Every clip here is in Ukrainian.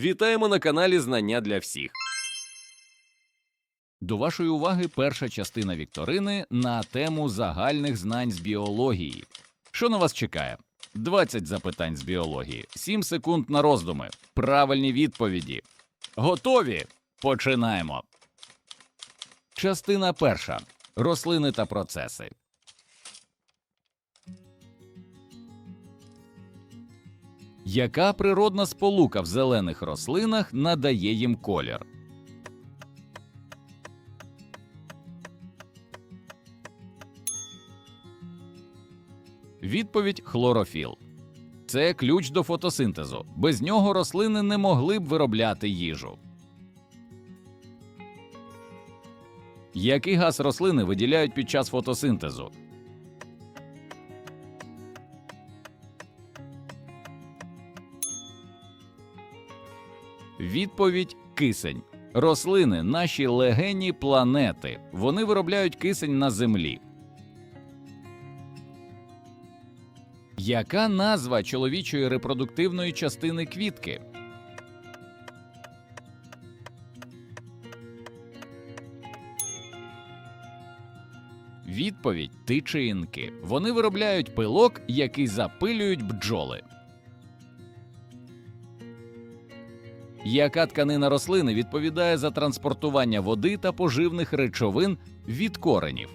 Вітаємо на каналі Знання для всіх. До вашої уваги перша частина вікторини на тему загальних знань з біології. Що на вас чекає? 20 запитань з біології, 7 секунд на роздуми, правильні відповіді. Готові? Починаємо. Частина перша. Рослини та процеси. Яка природна сполука в зелених рослинах надає їм колір? Відповідь хлорофіл. Це ключ до фотосинтезу. Без нього рослини не могли б виробляти їжу. Який газ рослини виділяють під час фотосинтезу? Відповідь кисень. Рослини наші легені планети. Вони виробляють кисень на землі. Яка назва чоловічої репродуктивної частини квітки? Відповідь тичинки. Вони виробляють пилок, який запилюють бджоли. Яка тканина рослини відповідає за транспортування води та поживних речовин від коренів?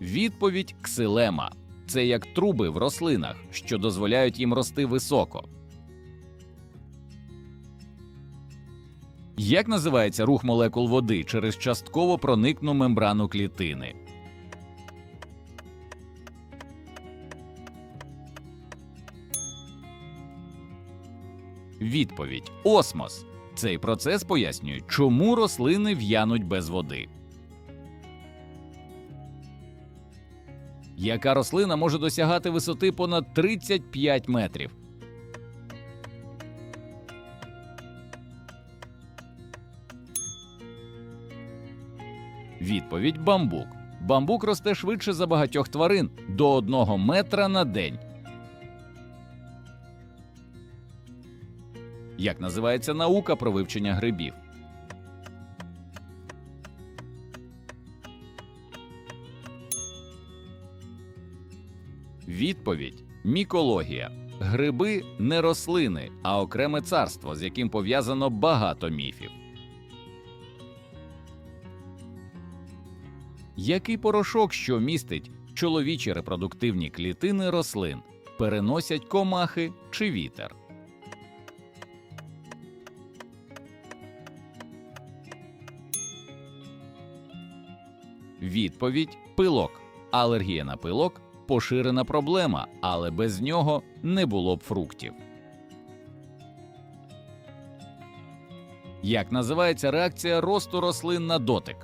Відповідь ксилема це як труби в рослинах, що дозволяють їм рости високо. Як називається рух молекул води через частково проникну мембрану клітини? Відповідь осмос. Цей процес пояснює, чому рослини в'януть без води. Яка рослина може досягати висоти понад 35 метрів? Відповідь бамбук. Бамбук росте швидше за багатьох тварин до 1 метра на день. Як називається наука про вивчення грибів? Відповідь мікологія. Гриби не рослини, а окреме царство, з яким пов'язано багато міфів. Який порошок, що містить чоловічі репродуктивні клітини рослин, переносять комахи чи вітер? Відповідь пилок. Алергія на пилок поширена проблема, але без нього не було б фруктів. Як називається реакція росту рослин на дотик?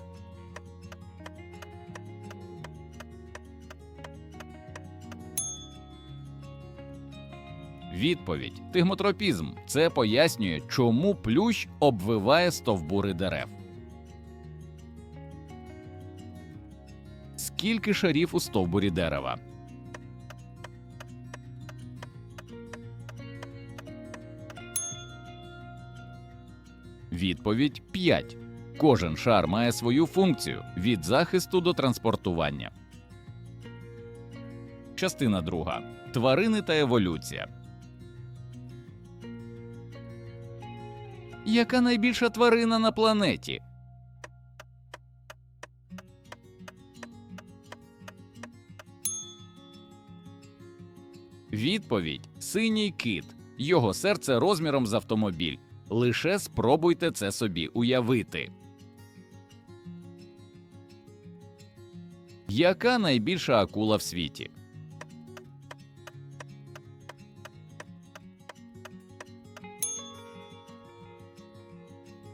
Відповідь тигмотропізм. Це пояснює, чому плющ обвиває стовбури дерев. Скільки шарів у стовбурі дерева? Відповідь 5. Кожен шар має свою функцію від захисту до транспортування. Частина 2. Тварини та еволюція. Яка найбільша тварина на планеті? Відповідь синій кит. Його серце розміром з автомобіль. Лише спробуйте це собі уявити. Яка найбільша акула в світі?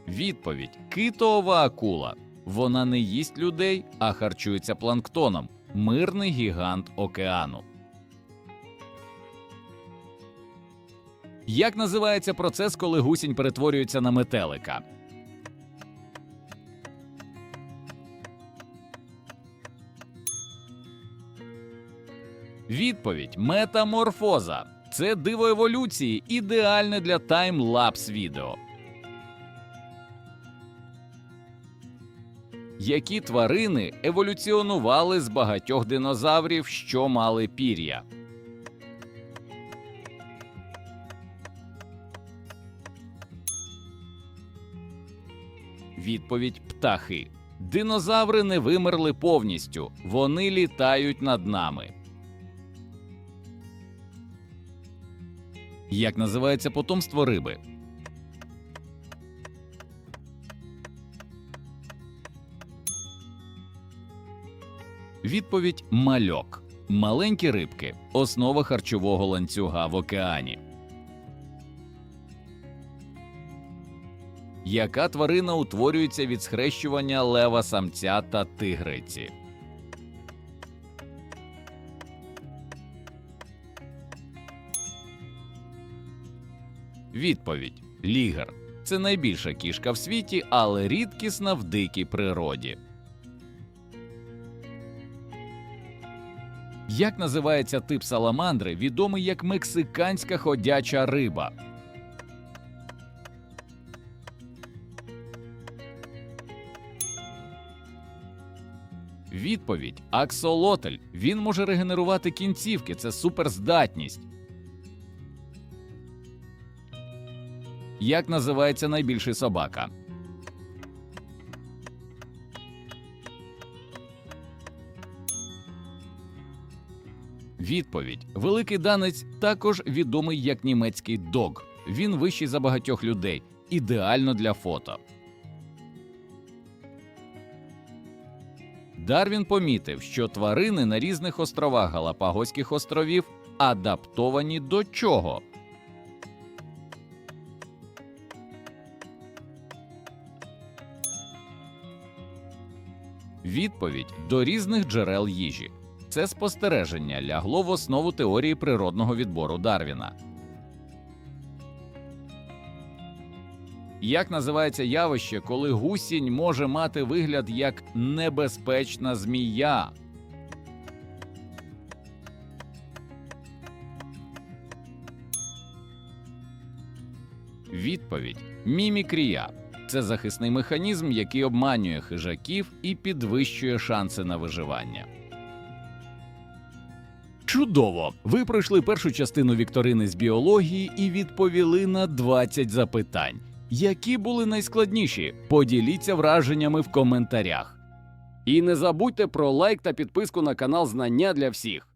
Відповідь китова акула. Вона не їсть людей, а харчується планктоном. Мирний гігант океану. Як називається процес, коли гусінь перетворюється на метелика? Відповідь метаморфоза. Це диво еволюції, ідеальне для таймлапс відео. Які тварини еволюціонували з багатьох динозаврів, що мали пір'я? Відповідь птахи. Динозаври не вимерли повністю, вони літають над нами. Як називається потомство риби? Відповідь мальок. Маленькі рибки основа харчового ланцюга в океані. Яка тварина утворюється від схрещування лева самця та тигриці? Відповідь Лігер. Це найбільша кішка в світі, але рідкісна в дикій природі. Як називається тип саламандри, відомий як мексиканська ходяча риба? Відповідь аксолотль. Він може регенерувати кінцівки, це суперздатність. Як називається найбільший собака? Відповідь Великий данець також відомий як німецький дог. Він вищий за багатьох людей, ідеально для фото. Дарвін помітив, що тварини на різних островах Галапагоських островів адаптовані до чого? Відповідь до різних джерел їжі. Це спостереження лягло в основу теорії природного відбору Дарвіна. Як називається явище, коли гусінь може мати вигляд як небезпечна змія? Відповідь мімікрія. Це захисний механізм, який обманює хижаків і підвищує шанси на виживання. Чудово! Ви пройшли першу частину вікторини з біології і відповіли на 20 запитань. Які були найскладніші? Поділіться враженнями в коментарях. І не забудьте про лайк та підписку на канал Знання для всіх.